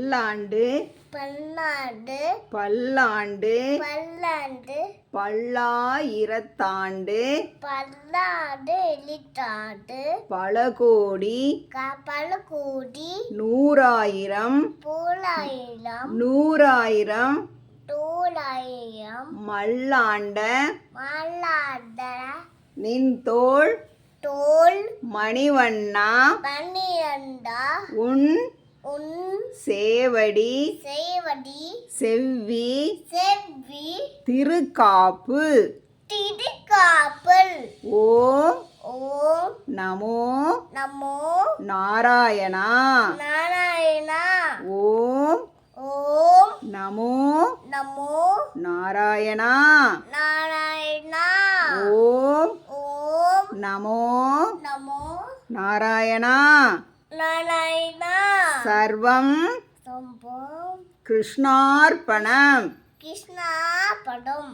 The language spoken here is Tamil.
பல்லாண்டு பன்னாடு பல்லாண்டு பல்லாண்டு பல்லாயிரத்தாண்டு பல்லாடு எலித்தாடு பல கோடி கப்பல் கூடி நூறாயிரம் பூலாயிரம் நூறாயிரம் தூளாயிரம் மல்லாண்ட மல்லாட நின் தோள் தோல் மணிவண்ணா பன்னிரண்டா உன் உன் சேவடி செய்வடி செவ்வி செவ்வி திருக்காப்பு திடுக்காப்பல் ஓம் ஓம் நமோ நமோ நாராயணா நாராயணா. ஓம் ஓம் நமோ நமோ நாராயணா நாராயணா. ஓம் ஓம் நமோ நமோ நாராயணா நாராயணா. சர்வம் சம்பம் கிருஷ்ணார்ப்பணம் கிருஷ்ணா படம்